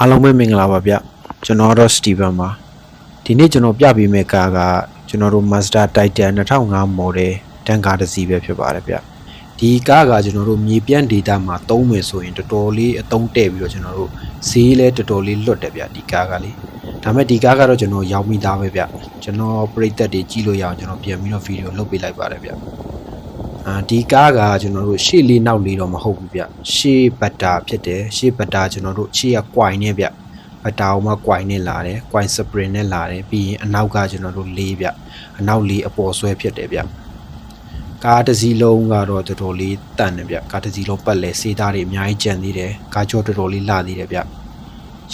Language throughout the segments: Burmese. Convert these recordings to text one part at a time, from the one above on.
အားလုံးပဲမင်္ဂလာပါဗျကျွန်တော်တော့ Steven ပါဒီနေ့ကျွန်တော်ပြပေးမယ့်ကားကကျွန်တော်တို့ Mazda Titan 2005 model တန်ကားတစ်စီးပဲဖြစ်ပါတယ်ဗျဒီကားကကျွန်တော်တို့မြေပြန့် data မှာသုံးမယ်ဆိုရင်တော်တော်လေးအသုံးတဲ့ပြီးတော့ကျွန်တော်တို့ဈေးလဲတော်တော်လေးလွတ်တယ်ဗျဒီကားကလေဒါမဲ့ဒီကားကတော့ကျွန်တော်ရောက်မိသားပဲဗျကျွန်တော်ပရိသတ်တွေကြည့်လို့ရအောင်ကျွန်တော်ပြန်ပြီးတော့ဗီဒီယိုလုပ်ပေးလိုက်ပါတယ်ဗျ အာဒီကားကကျွန်တော်တို့ရှေ့လေးနောက်လေးတော့မဟုတ်ဘူးဗျရှေ့ဘတ်တာဖြစ်တယ်ရှေ့ဘတ်တာကျွန်တော်တို့ရှေ့ကကွိုင်နေဗျဘတ်တာအောင်မှကွိုင်နဲ့လာတယ်ကွိုင်စပရင်နဲ့လာတယ်ပြီးရင်အနောက်ကကျွန်တော်တို့လေးဗျအနောက်လေးအပေါ်ဆွဲဖြစ်တယ်ဗျကားတစ်စီးလုံးကတော့တော်တော်လေးတန့်တယ်ဗျကားတစ်စီးလုံးပတ်လဲစေးသားတွေအများကြီးကျန်သေးတယ်ကားကြောတော်တော်လေးလှသေးတယ်ဗျ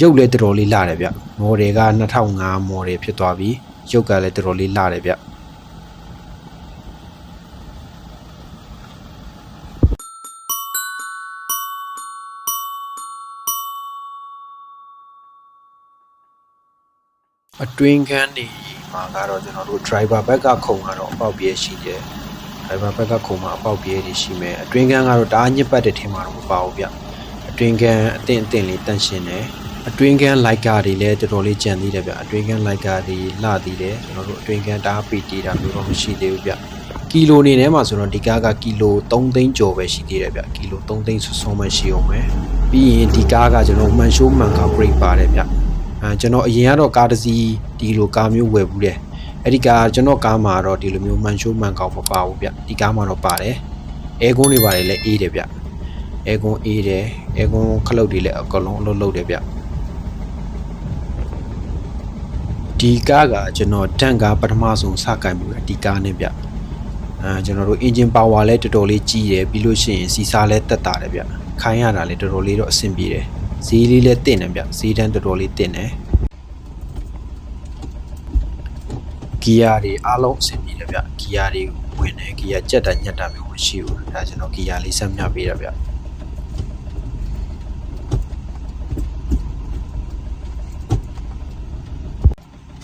ရုပ်လည်းတော်တော်လေးလှတယ်ဗျမော်ဒယ်က2005မော်ဒယ်ဖြစ်သွားပြီရုပ်ကလည်းတော်တော်လေးလှတယ်ဗျ အတွင်းခန်းနေမှာကတော့ကျွန်တော်တို့ driver ဘက်ကခုံကတော့အပေါက်ပြဲရှိတယ် driver ဘက်ကခုံမှာအပေါက်ပြဲတွေရှိမယ်အတွင်းခန်းကတော့တအားညစ်ပတ်တဲ့ထင်မှာတော့မပါဘူးဗျအတွင်းခန်းအသင့်အသင့်လေးတန့်ရှင်းတယ်အတွင်းခန်းလိုက်ကာတွေလည်းတော်တော်လေးကြံသေးတယ်ဗျအတွင်းခန်းလိုက်ကာတွေလှသေးတယ်ကျွန်တော်တို့အတွင်းခန်းတအားပီတီတာမျိုးတော့မရှိသေးဘူးဗျကီလိုနေထဲမှာဆိုတော့ဒီကားကကီလို3သိန်းကျော်ပဲရှိသေးတယ်ဗျကီလို3သိန်းဆွဆုံးပဲရှိအောင်ပဲပြီးရင်ဒီကားကကျွန်တော်မှန်ရှိုးမှန်ကား brake ပါတယ်ဗျ အဲကျွန်တော်အရင်ကတော့ကားတစ်စီးဒီလိုကားမျိုးဝယ်ဘူးတယ်အဲ့ဒီကားကျွန်တော်ကားမှာတော့ဒီလိုမျိုးမန်ရှိုးမန်ကောက်မပါဘူးဗျဒီကားမှာတော့ပါတယ်အဲကွန်းတွေပါတယ်လည်းအေးတယ်ဗျအဲကွန်းအေးတယ်အဲကွန်းခလုတ်တွေလည်းအကလုံးအလုပ်လုပ်တယ်ဗျဒီကားကကျွန်တော်တန်ကားပထမဆုံးစကင်မှုဒီကားနဲ့ဗျအဲကျွန်တော်တို့ engine power လည်းတော်တော်လေးကြီးတယ်ပြီးလို့ရှိရင်စီစားလည်းတက်တာတယ်ဗျခိုင်းရတာလည်းတော်တော်လေးတော့အဆင်ပြေတယ် ဈေးလေးလည်းတင့်တယ်ဗျဈေးတန်းတော်တော်လေးတင့်တယ်ဂီယာတွေအားလုံးအဆင်ပြေတယ်ဗျဂီယာတွေဝင်တယ်ဂီယာကြက်တာညက်တာမျိုးမရှိဘူးဒါကျွန်တော်ဂီယာလေးဆက်မြပေးတာဗျ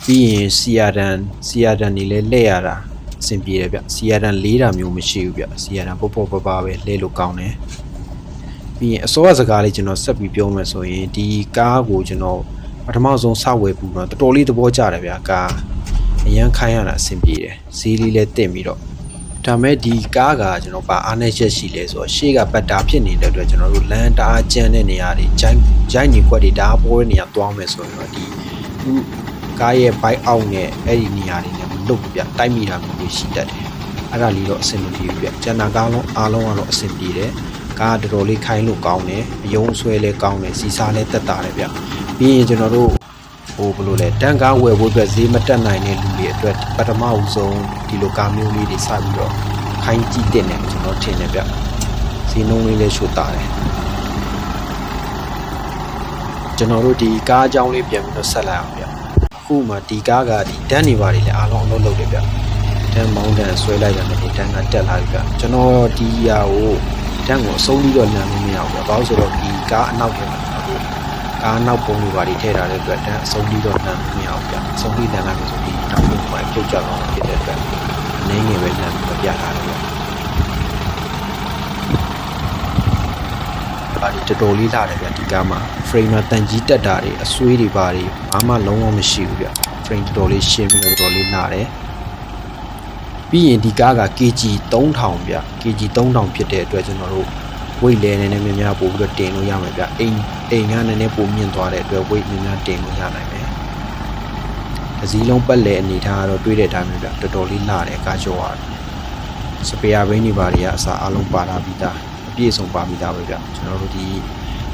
ပြီးရင်စီယာဒန်စီယာဒန်နေလဲလှည့်ရတာအဆင်ပြေတယ်ဗျစီယာဒန်လေးတာမျိုးမရှိဘူးဗျစီယာဒန်ပေါ့ပေါ့ပပပဲလှည့်လို့ကောင်းတယ် ပြီးရင်အစောကစကားလေးကျွန်တော်ဆက်ပြီးပြောမယ်ဆိုရင်ဒီကားကိုကျွန်တော်ပထမဆုံးစဝယ်ပူတော့တော်တော်လေးသဘောကျတယ်ဗျာကားအရန်ခိုင်းရတာအဆင်ပြေတယ်ဈေးလေးလည်းတင်ပြီးတော့ဒါမဲ့ဒီကားကကျွန်တော်ပါအားနဲ့ချက်ရှိလဲဆိုတော့ရှေ့ကပတ်တာဖြစ်နေတဲ့အတွက်ကျွန်တော်တို့လမ်းတအားကျန်းတဲ့နေရာတွေဂျိုင်းဂျိုင်းညီခွက်တွေတအားပေါ်တဲ့နေရာသွားမယ်ဆိုရင်တော့ဒီသူကားရဲ့ဘိုက်အောက်နဲ့အဲ့ဒီနေရာတွေနဲ့မလွတ်ဘူးဗျတိုက်မိတာမျိုးတွေရှိတတ်တယ်အဲ့ဒါလေးတော့အဆင်မပြေဘူးဗျကျန်တာကားလုံးအားလုံးကတော့အဆင်ပြေတယ် ကားတော်တော်လေးခိုင်းလို့ကောင်းတယ်အယုံအဆွဲလဲကောင်းတယ်စီစားလဲတက်တာတယ်ဗျပြီးရင်ကျွန်တော်တို့ဟိုဘယ်လိုလဲတန်ကားဝယ်ဖို့အတွက်ဈေးမတက်နိုင်တဲ့လူတွေအတွက်ပထမဦးဆုံးဒီလိုကားမျိုးလေးတွေစပြီးတော့ခိုင်းကြည့်တင်တယ်ကျွန်တော်ထင်တယ်ဗျဈေးနှုန်းလေးလည်းချိုတာတယ်ကျွန်တော်တို့ဒီကားအကြောင်းလေးပြန်ပြီးတော့ဆက်လိုက်အောင်ဗျအခုမှဒီကားကဒီတန်းနေပါတွေလည်းအားလုံးအလုပ်လုပ်တယ်ဗျတန်းမောင်းတန်းဆွဲလိုက်တယ်နဲ့ဒီတန်းကတက်လာပြီဗျကျွန်တော်ဒီဟာကို တန်းကိုအဆုံးပြီးတော့လမ်းလို့မရဘူးဗျ။ဘာလို့ဆိုတော့ဒီကားအနောက်ထဲမှာကျွန်တော်တို့ကားအနောက်ပုံတွေပါတွေထည့်ထားတဲ့အတွက်တန်းအဆုံးပြီးတော့လမ်းလို့မရဘူးဗျ။အဆုံးပြီးလမ်းလိုက်လို့ဆိုပြီးနောက်ပုံမှာပြုတ်ကျသွားမှာဖြစ်တဲ့အတွက်အနေငယ်ပဲလမ်းပြီးတော့ပြထားတယ်ဗျ။ပါဒီတော်တော်လေးလာတယ်ဗျဒီကားမှာ frame မှာတန်ကြီးတက်တာတွေအဆွေးတွေပါတွေဘာမှလုံးဝမရှိဘူးဗျ။ frame တော်တော်လေးရှင်းပြီးတော့တော်တော်လေးလာတယ်။ ပြီးရင်ဒီကားက kg 3000ဗျ kg 3000ဖြစ်တဲ့အတွက်ကျွန်တော်တို့ weight လဲနည်းနည်းများများပို့ပြီးတော့တင်လို့ရမယ်ဗျအိမ်အိမ်ကနည်းနည်းပိုမြင့်သွားတဲ့အတွက် weight များများတင်လို့ရနိုင်မယ်အစည်းလုံးပတ်လဲအနေထားကတော့တွေးတဲ့အတိုင်းပဲဗျတော်တော်လေးလာတယ်ကားကျော်ရတယ်စပယ်ယာဘိန်းတွေပါတွေကအစားအလုံးပါတာပြီးသားအပြည့်စုံပါပြီးသားပဲဗျကျွန်တော်တို့ဒီ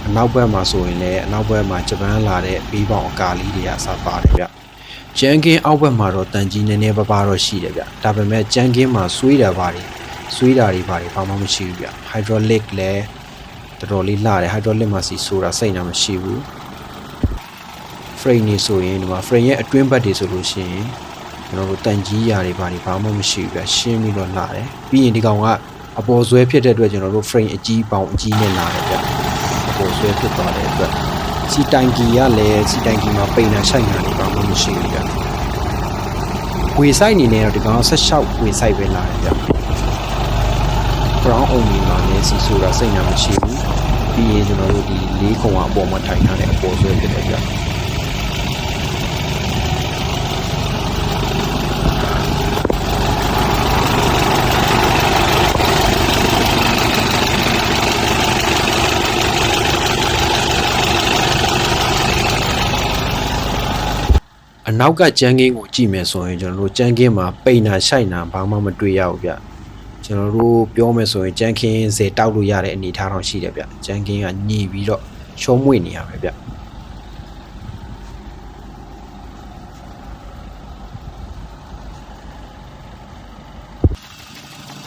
အနောက်ဘက်မှာဆိုရင်လည်းအနောက်ဘက်မှာဂျပန်လာတဲ့ဘေးပေါင်အကာလေးတွေကအစားပါတယ်ဗျ ကျန်းကင်းအောက်ဘက်မှာတော့တန်ကြီးနည်းနည်းပါးပါးတော့ရှိတယ်ဗျဒါပေမဲ့ကျန်းကင်းမှာဆွေးတာပါတယ်ဆွေးတာတွေပါတယ်ဘာမှမရှိဘူးဗျ hydraulic လည်းတော်တော်လေးလှတယ် hydraulic မှာစီဆိုတာစိတ်နာမရှိဘူး frame နေဆိုရင်ဒီမှာ frame ရဲ့အတွင်းဘက်တွေဆိုလို့ရှိရင်ကျွန်တော်တို့တန်ကြီးရာတွေပါတယ်ဘာမှမရှိဘူးဗျရှင်းပြီးတော့လှတယ်ပြီးရင်ဒီကောင်ကအပေါ်ဆွဲဖြစ်တဲ့အတွက်ကျွန်တော်တို့ frame အကြီးပေါင်အကြီးနဲ့လာတယ်ဗျအပေါ်ဆွဲဖြစ်သွားတဲ့အတွက် စီတိုင်ကီကလည်းစီတိုင်ကီမှာပိန်တာဆိုင်တာတွေဘာမှမရှိဘူးဗျဝေဆိုင်အနေနဲ့တော့ဒီကောင်ဆက်လျှောက်ဝေဆိုင်ပဲလာတယ်ဗျ brown only မှာလည်းစီဆိုတာစိတ်နာမရှိဘူးပြီးရင်ကျွန်တော်တို့ဒီလေးခုံအပေါ်မှာထိုင်ထားတဲ့အပေါ်ဆွဲဖြစ်တဲ့အ နောက်ကကြမ်းကင်းကိုကြည့်မယ်ဆိုရင်ကျွန်တော်တို့ကြမ်းကင်းမှာပိန်နာရှိုက်နာဘာမှမတွေ့ရဘူးဗျကျွန်တော်တို့ပြောမယ်ဆိုရင်ကြမ်းခင်းစေတောက်လို့ရတဲ့အနေအထားတော့ရှိတယ်ဗျကြမ်းခင်းကညှိပြီးတော့ရှုံးမွေ့နေရပဲဗျ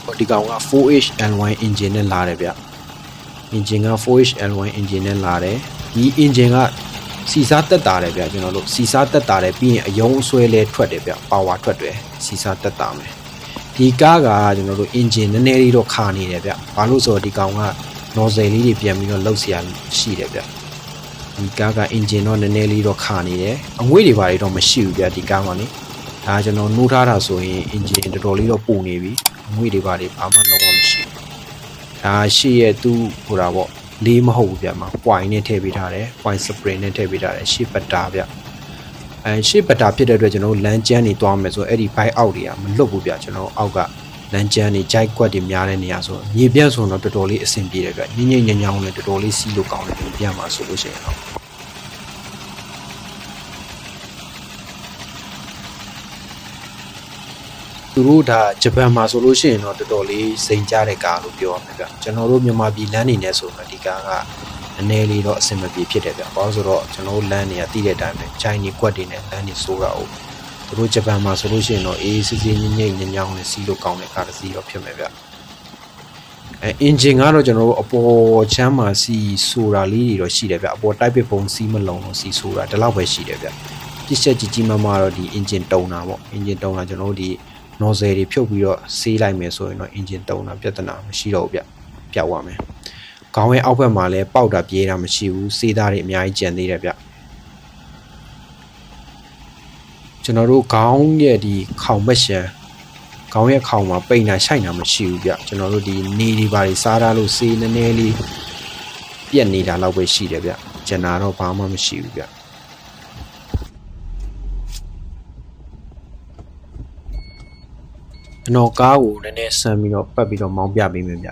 ဟိုဒီကောင်က 4H L1 engine နဲ့လာတယ်ဗျ engine က 4H L1 engine နဲ့လာတယ်ဒီ engine က စီစားတက်တာတယ်ဗျကျွန်တော်တို့စီစားတက်တာတယ်ပြီးရင်အယုံအဆွဲလဲထွက်တယ်ဗျ power ထွက်တယ်စီစားတက်တာမယ်ဒီကားကကျွန်တော်တို့ engine နည်းနည်းလေးတော့ခါနေတယ်ဗျဘာလို့ဆိုတော့ဒီကောင်က nozzle လေးတွေပြန်ပြီးတော့လှုပ်เสียရှိတယ်ဗျဒီကားက engine တော့နည်းနည်းလေးတော့ခါနေတယ်အငွေ့တွေဘာတွေတော့မရှိဘူးဗျဒီကားမှာလေဒါကျွန်တော်နှိုးထားတာဆိုရင် engine တော်တော်လေးတော့ပူနေပြီအငွေ့တွေဘာတွေဘာမှလုံးဝမရှိဘူး ဒါရှေ့ရဲ့သူ့ဟိုတာပေါ့ လေးမဟုတ်ဘူးဗျမှာ point နဲ့ထည့်ပေးထားတယ် point spring နဲ့ထည့်ပေးထားတယ်ရှေ့ပတ်တာဗျအဲရှေ့ပတ်တာဖြစ်တဲ့အတွက်ကျွန်တော်တို့လမ်းကျန်းနေသွားမယ်ဆိုအဲ့ဒီ bike အောက်တွေကမလွတ်ဘူးဗျကျွန်တော်တို့အောက်ကလမ်းကျန်းနေ jai ကွက်တွေများတဲ့နေရာဆိုမြေပြန့်ဆိုတော့တော်တော်လေးအဆင်ပြေတယ်ဗျညင်ညင်ညင်ညောင်းနဲ့တော်တော်လေးစီးလို့ကောင်းတယ်မြေပြန့်မှာဆိုလို့ရှိရင်တော့ သူတို့ဒါဂျပန်မှာဆိုလို့ရှိရင်တော့တော်တော်လေးစိန်ကြတဲ့ကားလို့ပြောရမှာဗျကျွန်တော်တို့မြန်မာပြည်လမ်းနေနေဆိုတော့ဒီကားကနည်းနည်းလေးတော့အဆင်မပြေဖြစ်တယ်ဗျဘာလို့ဆိုတော့ကျွန်တော်တို့လမ်းနေရတိတဲ့အတိုင်းပဲ Chinese ကွက်တွေနဲ့လမ်းနေဆိုးတာဟုတ်သူတို့ဂျပန်မှာဆိုလို့ရှိရင်တော့အေးစစ်စစ်ငိမ့်ငိမ့်ညံ့ညောင်းနဲ့စီးလို့ကောင်းတဲ့ကားတစ်စီးတော့ဖြစ်မယ်ဗျအဲ engine ကတော့ကျွန်တော်တို့အပေါ်ချမ်းမှာစီဆိုတာလေးတွေတော့ရှိတယ်ဗျအပေါ် type ပပုံစီးမလုံးတော့စီဆိုတာဒီလောက်ပဲရှိတယ်ဗျပြစ်ချက်ကြီးကြီးမားမားတော့ဒီ engine တုံတာပေါ့ engine တုံတာကျွန်တော်တို့ဒီ nozzle တွေဖြုတ်ပြီးတော့ဆေးလိုက်မယ်ဆိုရင်တော့ engine တုံတာပြဿနာမရှိတော့ဘူးဗျပြောက်သွားမယ်ခေါင်းရဲ့အောက်ဘက်မှာလည်းပေါက်တာပြေးတာမရှိဘူးဆေးသားတွေအများကြီးကျန်သေးတယ်ဗျကျွန်တော်တို့ခေါင်းရဲ့ဒီခေါင်မက်ရှန်ခေါင်းရဲ့ခေါင်မှာပိန်တာရှိုက်တာမရှိဘူးဗျကျွန်တော်တို့ဒီနေဒီပါတွေစားထားလို့ဆေးနည်းနည်းလေးပြက်နေတာလောက်ပဲရှိတယ်ဗျကျန်တာတော့ဘာမှမရှိဘူးဗျ ကျွန်တော်ကားကိုနည်းနည်းဆမ်းပြီးတော့ပတ်ပြီးတော့မောင်းပြပေးမယ်ဗျ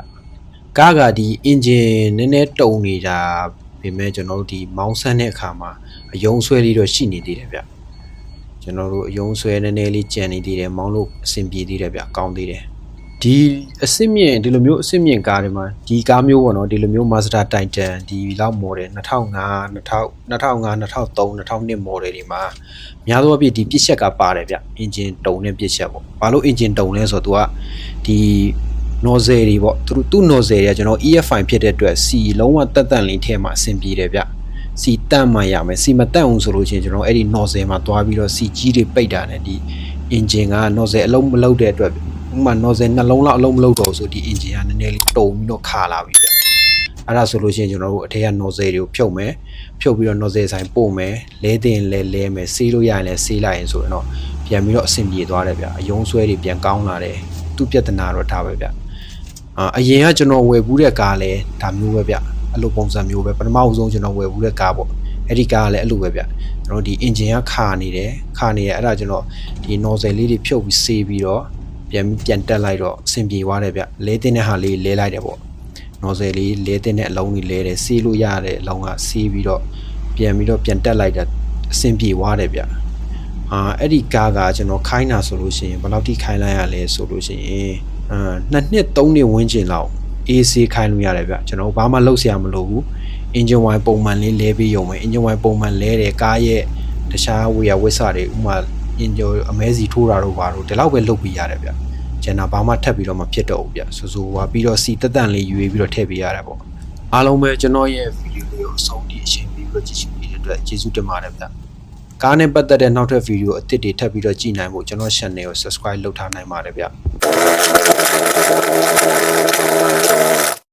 ကားကဒီ engine နည်းနည်းတုံနေတာပြင်မဲ့ကျွန်တော်တို့ဒီမောင်းဆန်းတဲ့အခါမှာအယုံဆွဲလေးတော့ရှိနေသေးတယ်ဗျကျွန်တော်တို့အယုံဆွဲနည်းနည်းလေးကြံနေသေးတယ်မောင်းလို့အဆင်ပြေသေးတယ်ဗျကောင်းသေးတယ် ဒီအစ်စ်မြင့်ဒီလိုမျိုးအစ်စ်မြင့်ကားတွေမှာဒီကားမျိုးပေါ့နော်ဒီလိုမျိုး Mazda Titan ဒီလောက် model 2005 2000 2005 2003 2002 model တွေမှာများသောအားဖြင့်ဒီပြစ်ချက်ကပါတယ်ဗျ engine တုံတဲ့ပြစ်ချက်ပေါ့ဘာလို့ engine တုံလဲဆိုတော့ तू ကဒီ nozzle တွေပေါ့သူသူ့ nozzle တွေကကျွန်တော် EF5 ဖြစ်တဲ့အတွက် C လုံးဝတက်တက်လေးထဲမှာအဆင်ပြေတယ်ဗျ C တန့်မှရမယ် C မတန့်အောင်ဆိုလို့ချင်းကျွန်တော်အဲ့ဒီ nozzle မှာသွားပြီးတော့ C ကြီးတွေပိတ်တာနဲ့ဒီ engine က nozzle အလုံးမလုံးတဲ့အတွက် ဥပမာ nozzle နှလုံးလောက်အလုံးမလုံးတော့ဘူးဆိုဒီ engine ကနည်းနည်းလေးတုံပြီးတော့ခါလာပြီဗျအဲ့ဒါဆိုလို့ရှိရင်ကျွန်တော်တို့အထက်က nozzle တွေကိုဖြုတ်မယ်ဖြုတ်ပြီးတော့ nozzle ဆိုင်ပို့မယ်လဲတင်လဲလဲမယ်ဆေးလို့ရရင်လဲဆေးလိုက်ရင်ဆိုရင်တော့ပြန်ပြီးတော့အဆင်ပြေသွားတယ်ဗျအယုံဆွဲတွေပြန်ကောင်းလာတယ်သူ့ပြဿနာတော့ဒါပဲဗျအာအရင်ကကျွန်တော်ဝယ်ဘူးတဲ့ကားလဲဒါမျိုးပဲဗျအဲ့လိုပုံစံမျိုးပဲပထမအဆုံးကျွန်တော်ဝယ်ဘူးတဲ့ကားပေါ့အဲ့ဒီကားကလည်းအဲ့လိုပဲဗျကျွန်တော်ဒီ engine ကခါနေတယ်ခါနေရအဲ့ဒါကျွန်တော်ဒီ nozzle လေးတွေဖြုတ်ပြီးဆေးပြီးတော့ ပြန်ပြန်တက်လိုက်တော့အဆင်ပြေသွားတယ်ဗျလဲတင်တဲ့ဟာလေးလဲလိုက်တယ်ပေါ့နော်ဆယ်လေးလဲတင်တဲ့အလုံးကြီးလဲတယ်စီးလို့ရတယ်အလုံးကစီးပြီးတော့ပြန်ပြီးတော့ပြန်တက်လိုက်တာအဆင်ပြေသွားတယ်ဗျအာအဲ့ဒီကားကကျွန်တော်ခိုင်းတာဆိုလို့ရှိရင်ဘယ်လောက်ထိခိုင်းလိုက်ရလဲဆိုလို့ရှိရင်အာနှစ်နှစ်သုံးနှစ်ဝန်းကျင်လောက် AC ခိုင်းလို့ရတယ်ဗျကျွန်တော်ဘာမှလုပ်စရာမလိုဘူး engine wire ပုံမှန်လေးလဲပြီးရုံပဲ engine wire ပုံမှန်လဲတယ်ကားရဲ့တခြားဝေယဝိဆတွေဥမာ engine အမဲစီထိုးတာတို့ဘာတို့ဒီလောက်ပဲလုပ်ပြီးရတယ်ဗျကျန်တာဘာမှထပ်ပြီးတော့မဖြစ်တော့ဘူးဗျစူစူပါပြီးတော့စီတက်တန့်လေးယူပြီးတော့ထည့်ပေးရတယ်ပေါ့အားလုံးပဲကျွန်တော်ရဲ့ဗီဒီယိုလေးကိုအဆုံးထိအချိန်ပြီးပြီးတော့ကြည့်ရှုနေတဲ့အတွက်ကျေးဇူးတင်ပါတယ်ဗျကားနဲ့ပတ်သက်တဲ့နောက်ထပ်ဗီဒီယိုအသစ်တွေထပ်ပြီးတော့ကြည့်နိုင်ဖို့ကျွန်တော် channel ကို subscribe လုပ်ထားနိုင်ပါတယ်ဗျ